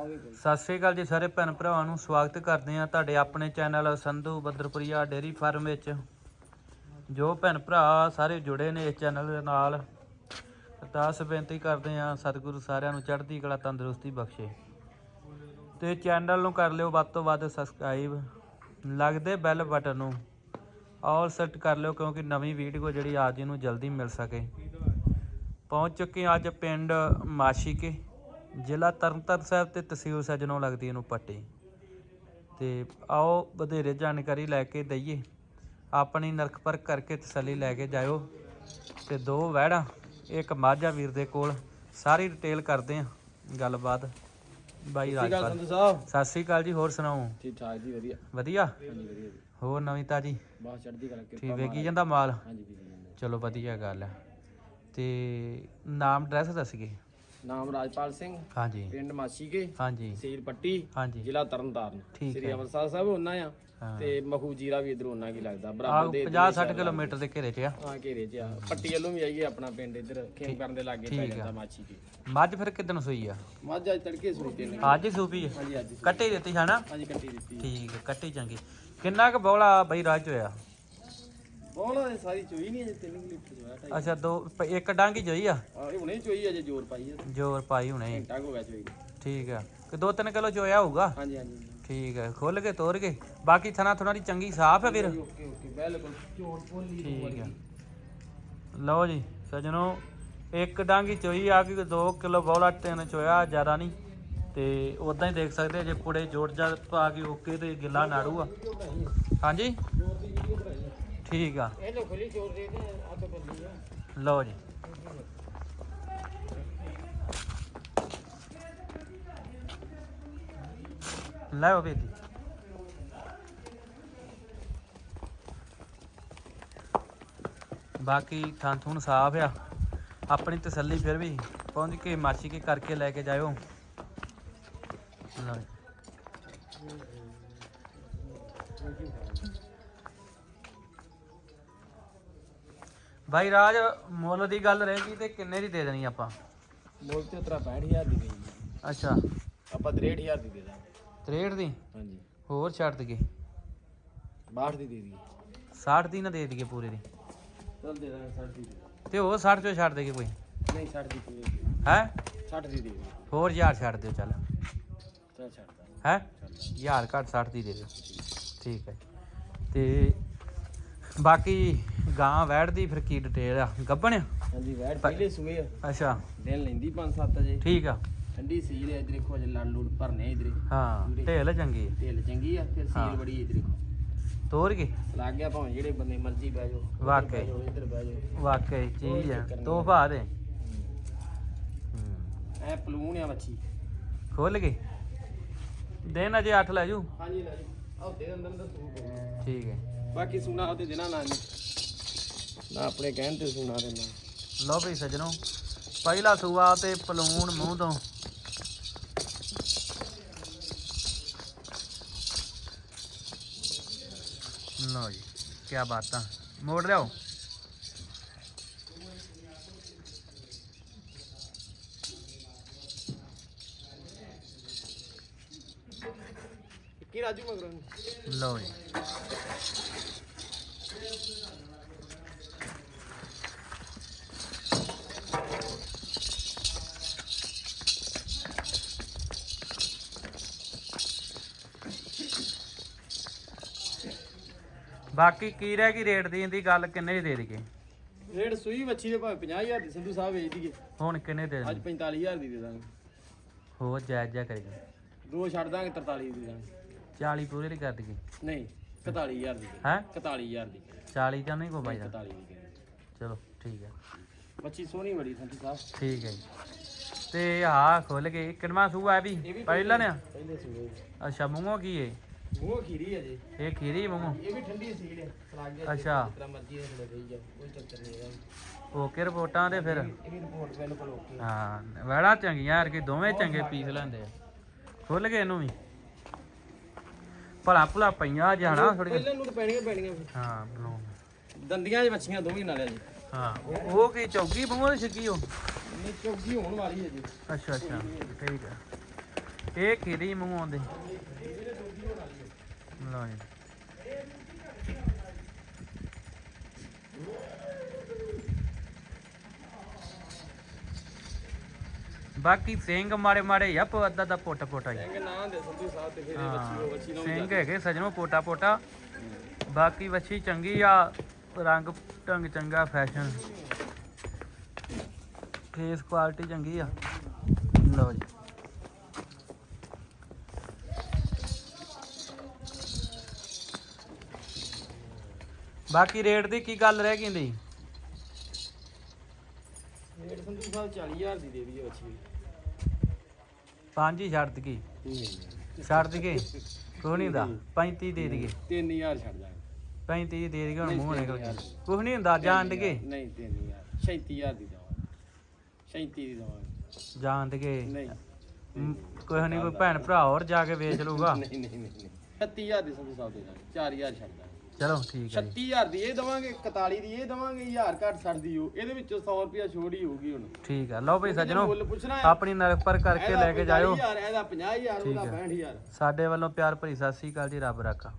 ਸਤਿ ਸ੍ਰੀ ਅਕਾਲ ਜੀ ਸਾਰੇ ਭੈਣ ਭਰਾਵਾਂ ਨੂੰ, ਸਵਾਗਤ ਕਰਦੇ ਹਾਂ ਤੁਹਾਡੇ ਆਪਣੇ channel Sandhu Badarpuria dairy farm ਵਿੱਚ। ਜੋ ਭੈਣ ਭਰਾ ਸਾਰੇ ਜੁੜੇ ਨੇ ਇਸ ਚੈਨਲ ਦੇ ਨਾਲ, ਅਰਦਾਸ ਬੇਨਤੀ ਕਰਦੇ ਹਾਂ ਸਤਿਗੁਰੂ ਸਾਰਿਆਂ ਨੂੰ ਚੜ੍ਹਦੀ ਕਲਾ ਤੰਦਰੁਸਤੀ ਬਖਸ਼ੇ। ਤੇ ਚੈਨਲ ਨੂੰ ਕਰ ਲਿਓ ਵੱਧ ਤੋਂ ਵੱਧ ਸਬਸਕ੍ਰਾਈਬ। ਲੱਗਦੇ ਬੈਲ ਬਟਨ ਨੂੰ ਆਲ ਸੈੱਟ ਕਰ ਲਿਓ ਕਿਉਂਕਿ ਨਵੀਂ ਵੀਡੀਓ ਜਿਹੜੀ ਆ ਜੀ ਨੂੰ ਜਲਦੀ ਮਿਲ ਸਕੇ। ਪਹੁੰਚ ਚੁੱਕੇ ਹਾਂ ਅੱਜ ਪਿੰਡ ਮਾਸ਼ੀਕੇ। ਜ਼ਿਲ੍ਹਾ ਤਰਨਤਾਰਨ ਸਾਹਿਬ ਤੇ ਤਹਿਸੀਲ ਸਜਣੋਂ ਲੱਗਦੀ ਇਹਨੂੰ ਪੱਟੀ। ਤੇ ਆਓ ਵਧੇਰੇ ਜਾਣਕਾਰੀ ਲੈ ਕੇ ਦਈਏ। ਆਪਣੀ ਨਰਖ ਪਰਖ ਕਰਕੇ ਤਸੱਲੀ ਲੈ ਕੇ ਜਾਇਓ। ਤੇ ਦੋ ਵਹਿੜਾਂ ਇੱਕ ਮਾਝਾ ਵੀਰ ਦੇ ਕੋਲ। ਸਾਰੀ ਡਿਟੇਲ ਕਰਦੇ ਆ ਗੱਲਬਾਤ। ਬਾਈ ਰਾਜਪਾਲ। ਸੰਧੂ ਸਾਹਿਬ। ਸਤਿ ਸ੍ਰੀ ਅਕਾਲ ਜੀ ਹੋਰ ਸੁਣਾਓ? ਠੀਕ ਠਾਕ ਜੀ ਵਧੀਆ। ਵਧੀਆ? ਹਾਂਜੀ ਵਧੀਆ ਜੀ। ਹੋਰ ਨਵੀਂ ਤਾਜੀ? ਬਹੁਤ ਚੜ੍ਹਦੀ ਕਲਾ ਕਿਰਪਾ ਠੀਕ ਵੇਖੀ ਜਾਂਦਾ ਮਾਲ? ਹਾਂਜੀ ਜੀ ਚਲੋ ਵਧੀਆ ਗੱਲ ਹੈ। ਤੇ ਨਾਮ ਐਡਰੈਸ ਦੱਸੀਏ ਨਾਮ ਰਾਜਪਾਲ ਸਿੰਘ ਹਾਂਜੀ। ਪਿੰਡ ਮਾਛੀਕੇ ਹਾਂਜੀ। ਸੀਲ ਪੱਟੀ ਹਾਂਜੀ। ਜ਼ਿਲ੍ਹਾ ਤਰਨਤਾਰਨ। ਠੀਕ ਸ੍ਰੀ। ਅੰਮ੍ਰਿਤਸਰ ਸਾਹਿਬ ਉਹਨਾਂ ਆ ਤੇ ਮਖੂ ਜੀਰਾ ਵੀ ਇਧਰ ਉਹਨਾਂ ਕੀ ਲੱਗਦਾ ਬਰਾਬਰ ਦੇ 50 60 ਕਿਲੋਮੀਟਰ ਦੇ ਘੇਰੇ 'ਚ ਆ। ਹਾਂ ਘੇਰੇ ਚ ਆ। ਪੱਟੀ ਵੱਲੋਂ ਵੀ ਆਈਏ ਆਪਣਾ ਪਿੰਡ ਇਧਰ ਖੇਮ ਕਰਨ ਦੇ ਲਾਗੇ ਪੈ ਜਾਂਦਾ ਮਾਛੀਕੇ ਮੱਝ ਫਿਰ ਕਿਦਨ ਸੂਈ ਆ? ਮੱਝ ਅੱਜ ਤੜਕੇ ਸੁਣਤੇ ਨੇ ਅੱਜ ਸੂਪੀ ਹਾਂਜੀ ਅੱਜ ਕੱਟੀ ਦਿੱਤੀ ਹਨਾ ਹਾਂਜੀ ਕੱਟੀ ਦਿੱਤੀ। ਠੀਕ ਹੈ ਕੱਟੀ ਚੰਗੀ। ਕਿੰਨਾ ਕੁ ਬੌਲਾ ਬਈ ਰਾਜ ਹੋਇਆ? ਬਹੁਤ ਸਾਰੀ ਚੋਈ ਨਹੀਂ ਅਜੇ 3 ਲੀਟਰ ਚੋਇਆ ਢਾਈ ਅੱਛਾ ਦੋ ਪ- ਇੱਕ ਡਾਂਗੀ ਜੋਈ ਆ? ਆ ਇਹ ਹੁਣੇ ਚੋਈ ਅਜੇ ਜ਼ੋਰ ਪਾਈ ਆ। ਜੋਰ ਪਾਈ ਹੁਣੇ। ਘੰਟਾ ਕੁ ਹੋ ਗਿਆ ਚੋਈ ਨੂੰ। ਠੀਕ ਆ। ਕਿ ਦੋ ਤਿੰਨ ਕਿਲੋ ਚੋਇਆ ਹੋਊਗਾ? ਹਾਂਜੀ ਹਾਂਜੀ ਠੀਕ ਹੈ ਖੁੱਲ ਕੇ ਤੋਰ ਕੇ। ਬਾਕੀ ਥਣਾ ਥੋੜਾ ਦੀ ਚੰਗੀ ਸਾਫ਼ ਹੈ ਵੀਰ ਓਕੇ ਓਕੇ ਬਿਲਕੁਲ। ਝੋੜ ਪੋਲੀ ਠੀਕ ਹੈ ਲਓ ਜੀ ਸਜਣੋ ਇੱਕ ਡਾਂਗੀ ਚੋਈ ਆ ਕਿ 2 ਕਿਲੋ ਬੌਲਾ ਤਿੰਨ ਚੋਇਆ ਜ਼ਿਆਦਾ ਨਹੀਂ। ਤੇ ਉਦਾਂ ਹੀ ਦੇਖ ਸਕਦੇ ਜੇ ਪੁੜੇ ਜੋੜ ਜਾ ਪਾ ਕੇ ਓਕੇ ਤੇ ਗਿੱਲਾ ਨਾੜੂ ਆ। ਹਾਂਜੀ? ਠੀਕ ਆ। ਇਹ ਲੋ ਖੁੱਲੀ ਚੋਰ ਦੇ ਦੇ ਆ ਤਾਂ ਬੱਲੀ ਆ। ਲਓ ਜੀ। ਲੈ ਉਹ ਬੇਟੀ ਬਾਕੀ ਥਾਂ ਥੂਣ ਸਾਫ਼ ਆ। ਆਪਣੀ ਤਸੱਲੀ ਫਿਰ ਵੀ ਪਹੁੰਚ ਕੇ ਮਾਛੀ ਕੇ ਕਰਕੇ ਲੈ ਕੇ ਜਾਇਓ। ਲਓ ਬਾਈ ਰਾਜ ਮੁੱਲ ਦੀ ਗੱਲ ਰਹੇਗੀ ਤੇ ਕਿੰਨੇ ਦੀ ਦੇ ਦੇਣੀ ਆਪਾਂ? ਮੋਲ ਤੇ ਉਤਰਾ 65000 ਦੀ ਗਈ ਅੱਛਾ। ਆਪਾਂ 63000 ਦੀ ਦੇ ਦਾਂਗੇ। 63 ਦੀ? ਹਾਂਜੀ। ਹੋਰ ਛੱਡ ਦਈਏ। 62 ਦੀ ਦੇ ਦਈਏ। 60 ਦੀ ਨਾ ਦੇ ਦਈਏ ਪੂਰੇ ਦੀ। ਚਲ ਦੇ ਦਾਂਗੇ 60 ਦੀ ਤੇ ਹੋਰ 60 ਚੋਂ ਛੱਡ ਦਈਏ ਕੋਈ? ਨਹੀਂ 60 ਦੀ ਪੂਰੀ ਹੈ? 60 ਦੀ ਦੇ। ਹੋਰ ਯਾਰ ਛੱਡ ਦਿਓ ਚੱਲ। ਚੱਲ ਛੱਡ ਦਾਂਗੇ। ਹੈ? ਯਾਰ ਘੱਟ 60 ਦੀ ਦੇ ਦਿਓ। ਠੀਕ ਹੈ ਤੇ ਬਾਕੀ ਗਾਂ ਵੈੜਦੀ ਫਿਰ ਕੀ ਡਿਟੇਲ ਆ? ਗੱਬਣ ਆ? ਹਾਂਜੀ ਵੈਟ ਪਹਿਲੇ ਸੂਏ ਆ। ਅੱਛਾ। ਦਿਨ ਲੈਂਦੀ 5-7 ਅਜੇ। ਠੀਕ ਆ। ਠੰਡੀ ਸੀਲ ਹੈ ਇਧਰ ਦੇਖੋ ਲੜ ਲੂੜ ਭਰਨੇ ਇਧਰ। ਹਾਂ ਢੇਲ ਚੰਗੀ ਆ। ਢਿੱਲ ਚੰਗੀ ਆ ਫਿਰ ਹਾਂ। ਸੀਲ ਬੜੀ ਇਧਰ ਦੇਖੋ। ਤੋਰ ਕੇ। ਲੱਗ ਗਿਆ ਭਾਵੇਂ ਜਿਹੜੇ ਬੰਦੇ ਮਰਜ਼ੀ ਬਹਿ ਜਾਓ ਉੱਧਰ ਵਾਕਈ। ਬਹਿ ਜਾਓ, ਇੱਧਰ ਬਹਿ ਜਾਓ। ਵਾਕਈ ਚੀਜ਼ ਆ। ਤੋਹਫਾ ਦੇ। ਐ ਪਲੂਣ ਆ ਮੱਛੀ ਖੋਲ ਕੇ। ਦਿਨ ਅਜੇ 8 ਲੈ ਜੂ। ਹਾਂਜੀ ਲੈ ਜੀ। ਹਫ਼ਤੇ ਦੇ ਅੰਦਰ ਅੰਦਰ ਸੂਪ ਠੀਕ ਹੈ। ਬਾਕੀ ਸੁਣਾ ਉਹਦੇ ਦੇਣਾ ਨਾ ਇਹਨੂੰ। ਨਾ ਆਪਣੇ ਕਹਿਣ ਤੇ ਸੁਣਾ ਦੇਣਾ ਲਓ ਵੀ ਸਜਣੋ ਪਹਿਲਾ ਸੂਆ ਤੇ ਪਲੂਣ ਮੂੰਹ ਤੋਂ। ਲਓ ਜੀ ਕੀ ਬਾਤਾਂ। ਮੋੜ ਲਿਆਓ। ਕੀ ਰਾਜੂ ਮਗਰੋਂ? ਲਓ ਜੀ। ਬਾਕੀ ਕੀ ਰਹਿ ਗਈ ਰੇਟ ਦੀ? ਦੀ ਗੱਲ ਕਿੰਨੇ ਦੀ ਦੇ ਦਈਏ? ਰੇਡ ਸੂਈ ਮੱਛੀ ਦੇ ਭਾਵੇਂ 50000 ਦੀ ਸੰਧੂ ਸਾਹਿਬ ਵੇਚ ਦਈਏ। ਹੁਣ ਕਿੰਨੇ ਦੇ ਅੱਜ ਦੇਣੀ 45000 ਦੀ ਦੇ ਦਾਂਗੇ। ਹੋਰ ਜਾਇਜ਼ ਜਾ ਕਰੇਗਾ ਦੋ ਛੱਡ ਦਾਂਗੇ 43 ਦੀ ਦੇ ਦਾਂਗੇ। 40 ਪੂਰੇ ਦੀ ਕਰ ਦਈਏ। ਨਹੀਂ 41000 ਦੀ। ਹੈ? 41000 ਦੀ। 40 ਜਾਂ ਨਹੀਂ ਕੋ ਬਾਈ ਦਾ 44 ਦੀ ਦੇ। ਚਲੋ ਠੀਕ ਹੈ। ਮੱਛੀ ਸੋਹਣੀ ਬੜੀ ਸੰਧੂ ਸਾਹਿਬ। ਠੀਕ ਹੈ ਜੀ। ਤੇ ਆਹ ਖੁੱਲ ਗਏ। ਕਿੰਨਵਾਂ ਸੂਆ ਹੈ ਵੀ ਇਹ ਵੀ ਪਹਿਲਾਂ ਨੇ ਪਹਿਲੇ ਸੂਏ ਅੱਛਾ ਮੂੰਹੋਂ ਕੀ ਏ ਮੂੰਹ ਖੀਰੀ ਹੈ ਜੀ। ਇਹ ਖੀਰੀ ਮੂੰਹੋਂ? ਇਹ ਵੀ ਠੰਡੀ ਸੀਲ ਹੈ ਸਲਾਗ ਅੱਛਾ। ਜਿਤਨਾ ਮਰਜ਼ੀ ਇਹ ਲੈ ਗਈ ਕੋਈ ਚੱਕਰ ਨਹੀਂ ਹੈ ਓਕੇ ਰਿਪੋਰਟਾਂ ਤੇ ਫਿਰ? ਇਹ ਵੀ ਰਿਪੋਰਟ ਬਿਲਕੁਲ ਓਕੇ ਹਾਂ। ਵੜਾ ਚੰਗੀਆਂ ਯਾਰ ਕਿ ਦੋਵੇਂ ਚੰਗੇ ਪੀਸ ਲੈਂਦੇ ਆ। ਖੁੱਲ ਗਏ ਇਹਨੂੰ ਵੀ? ਭਲਾ ਭਲਾ ਪਈਆਂ ਜਾਣਾ ਥੋੜੀ ਪਹਿਲਾਂ ਨੂੰ ਪੈਣੀਆਂ ਪੈਣੀਆਂ। ਹਾਂ ਬਣਾਓ। ਦੰਦੀਆਂ 'ਚ ਮੱਛੀਆਂ ਦੋਵੇਂ ਨਾਲੇ ਜੀ ਹਾਂ ਉਹ ਉਹ ਕੀ ਚੌਗੀ ਮੂੰਹੋਂ ਦੀ ਛਿੱਕੀ ਉਹ? ਇਹ ਚੌਗੀ ਹੋਣ ਵਾਲੀ ਹੈ ਜੀ। ਅੱਛਾ ਅੱਛਾ ਠੀਕ ਹੈ ਇਹ ਮੂੰਹ ਆਉਂਦੇ? ਲਓ ਜੀ। ਬਾਕੀ ਸਿੰਘ ਮਾੜੇ ਮਾੜੇ ਆ ਪੋ ਅੱਧਾ ਦਾ ਪੋਟਾ ਪੋਟਾ ਹੀ ਸਿੰਘ ਨਾਂ ਦੇ ਸੰਧੂ ਸਾਹਿਬ ਤੇ ਫਿਰ ਬੱਚੀ ਉਹ ਨੂੰ ਸਿੰਘ ਹੈਗੇ ਸਜਣੋ ਪੋਟਾ ਪੋਟਾ। ਬਾਕੀ ਵੱਛੀ ਚੰਗੀ ਆ ਰੰਗ ਢੰਗ ਚੰਗਾ ਫੈਸ਼ਨ ਫੇਸ ਕੁਆਲਿਟੀ ਚੰਗੀ ਆ। ਲਓ ਜੀ। ਬਾਕੀ ਰੇਟ ਦੀ ਕੀ ਗੱਲ ਰਹਿ ਗਈ ਦੀ ਸਾਹਿਬ 40000 ਦੀ ਦੇ ਦਈਏ ਬੱਚੀ। ਪੰਜ ਹੀ ਛੱਡ ਦਈਏ। ਛੱਡ ਦਈਏ। ਕੋਈ ਨਹੀਂ ਦਾ 35 ਦੇ ਦਈਏ। 3000 ਛੱਡ ਜਾਗੇ 35 ਦੇ ਦਈਏ ਹੁਣ ਮੂੰਹ ਨਿਕਲ ਗਿਆ। ਕੁਝ ਨਹੀਂ ਹੁੰਦਾ ਜਾਣ ਦਈਏ। ਨਹੀਂ 3000 37000 ਦੀ ਦਵਾਂਗੇ। 37 ਦੀ ਦਵਾਂਗੇ। ਜਾਣ ਦਈਏ। ਨਹੀਂ। ਕੋਈ ਨਹੀਂ ਕੋਈ ਭੈਣ ਭਰਾ ਹੋਰ ਜਾ ਕੇ ਵੇਚ ਲੂਗਾ ਨਹੀਂ ਨਹੀਂ ਨਹੀਂ ਨਹੀਂ। 36000 ਦੀ ਸੰਧੂ ਸਾਹਿਬ ਦੇ ਦਾਂਗੇ। 4000 ਛੱਡ ਦਾਂਗੇ। ਚਲੋ ਠੀਕ ਹੈ ਜੀ। 36000 ਦੀ ਇਹ ਦਵਾਂਗੇ 41 ਦੀ ਇਹ ਦਵਾਂਗੇ 1000 ਘੱਟ ਛੱਡ ਦੀ ਉਹ ਇਹਦੇ ਵਿੱਚੋਂ 100 ਰੁਪਿਆ ਛੋੜ ਹੀ ਹੋਊਗੀ ਹੁਣ। ਠੀਕ ਹੈ ਲਓ ਭਈ ਸੱਜਣੋ ਮੁੱਲ ਪੁੱਛਣਾ ਹੈ। ਆਪਣੀ ਨਰਕ ਪਰ ਕਰਕੇ ਲੈ ਕੇ ਜਾਇਓ। 45000 ਇਹਦਾ 50000 ਉਹਦਾ ਠੀਕ ਹੈ। 65000 ਸਾਡੇ ਵੱਲੋਂ ਪਿਆਰ ਭਰੀ ਸਤਿ ਸ੍ਰੀ ਅਕਾਲ ਜੀ ਰੱਬ ਰਾਖਾ।